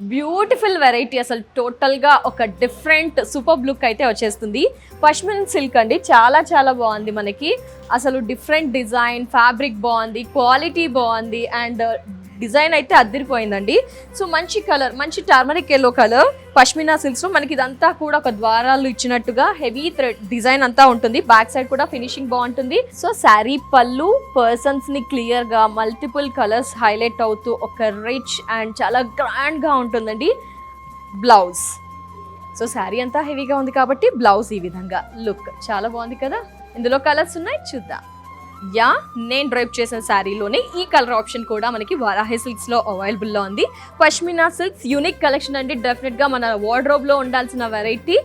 Beautiful variety అసలు టోటల్గా ఒక డిఫరెంట్ సూపర్ లుక్ అయితే వచ్చేస్తుంది. పష్మిన్ సిల్క్ అండి చాలా చాలా బాగుంది మనకి. అసలు డిఫరెంట్ డిజైన్ ఫ్యాబ్రిక్ బాగుంది క్వాలిటీ బాగుంది అండ్ డిజైన్ అయితే అద్దరిపోయిందండి. సో మంచి కలర్ మంచి turmeric yellow colour pashmina silks మనకి ఇదంతా కూడా ఒక ద్వారాలు ఇచ్చినట్టుగా హెవీ థ్రెడ్ డిజైన్ అంతా ఉంటుంది. బ్యాక్ సైడ్ కూడా ఫినిషింగ్ బాగుంటుంది. సో శారీ పళ్ళు పర్సన్స్ని క్లియర్గా మల్టిపుల్ కలర్స్ హైలైట్ అవుతూ ఒక రిచ్ అండ్ చాలా గ్రాండ్గా ఉంటుందండి. బ్లౌజ్ సో శారీ అంతా హెవీగా ఉంది కాబట్టి బ్లౌజ్ ఈ విధంగా. లుక్ చాలా బాగుంది కదా? ఇందులో కలర్స్ ఉన్నాయి? చూద్దాం. యా నేను డ్రైవ్ చేసిన శారీలోనే ఈ కలర్ ఆప్షన్ కూడా మనకి వరాహి సిల్క్స్లో అవైలబుల్లో ఉంది. పష్మినా సిల్క్స్ యూనిక్ కలెక్షన్ అండి. డెఫినెట్గా మన వార్డ్రోబ్లో ఉండాల్సిన వెరైటీ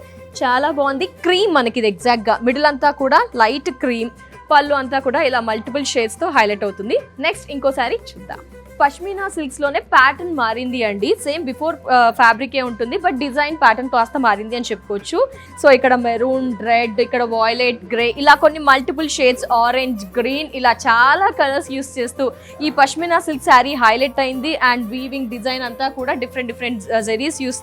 చాలా బాగుంది. క్రీమ్ మనకి ఇది ఎగ్జాక్ట్గా మిడిల్ అంతా కూడా లైట్ క్రీమ్ పళ్ళు అంతా కూడా ఇలా మల్టిపుల్ షేడ్స్తో హైలైట్ అవుతుంది. నెక్స్ట్ ఇంకోసారి చూద్దాం. పష్మినా సిల్క్స్లోనే ప్యాటర్న్ మారింది అండి. సేమ్ బిఫోర్ ఫ్యాబ్రికే ఉంటుంది బట్ డిజైన్ ప్యాటర్న్ కాస్త మారింది అని చెప్పుకోవచ్చు. సో ఇక్కడ మెరూన్ రెడ్ ఇక్కడ వాయిలెట్ గ్రే ఇలా కొన్ని మల్టిపుల్ షేడ్స్ ఆరెంజ్ గ్రీన్ ఇలా చాలా కలర్స్ యూస్ చేస్తూ ఈ పష్మినా సిల్క్ శారీ హైలైట్ అయింది అండ్ వీవింగ్ డిజైన్ అంతా కూడా డిఫరెంట్ డిఫరెంట్ జెరీస్ యూస్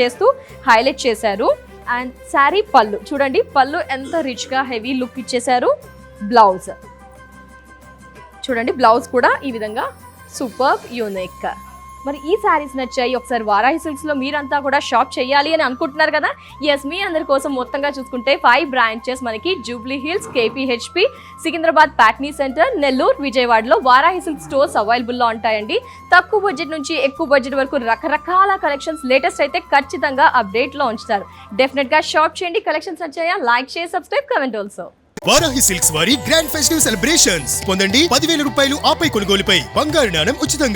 చేస్తూ హైలైట్ చేశారు. అండ్ శారీ పళ్ళు చూడండి పళ్ళు ఎంత రిచ్గా హెవీ లుక్ ఇచ్చేశారు. బ్లౌజ్. చూడండి బ్లౌజ్ కూడా ఈ విధంగా సూపర్ యూనిక్. మరి ఈ శారీస్ నచ్చాయి. ఒకసారి వారాహి సిల్క్స్లో మీరంతా కూడా షాప్ చేయాలి అని అనుకుంటున్నారు కదా? ఎస్ మీ అందరి కోసం మొత్తంగా చూసుకుంటే ఫైవ్ బ్రాంచెస్ మనకి Jubilee Hills KPHB Secunderabad Patny center Nellore విజయవాడలో వారాహి సిల్క్ స్టోర్స్ అవైలబుల్లో ఉంటాయండి. తక్కువ బడ్జెట్ నుంచి ఎక్కువ బడ్జెట్ వరకు రకరకాల కలెక్షన్స్ లేటెస్ట్ అయితే ఖచ్చితంగా అప్డేట్లో ఉంచుతారు. డెఫినెట్గా షాప్ చేయండి. కలెక్షన్స్ నచ్చాయా? లైక్ చేసి subscribe comment also Varahi silks వారి గ్రాండ్ ఫెస్టివ్ సెలబ్రేషన్స్ పొందండి పదివేల రూపాయలు ఆపై కొనుగోలుపై. బంగారు నాణం ఉచితంగా.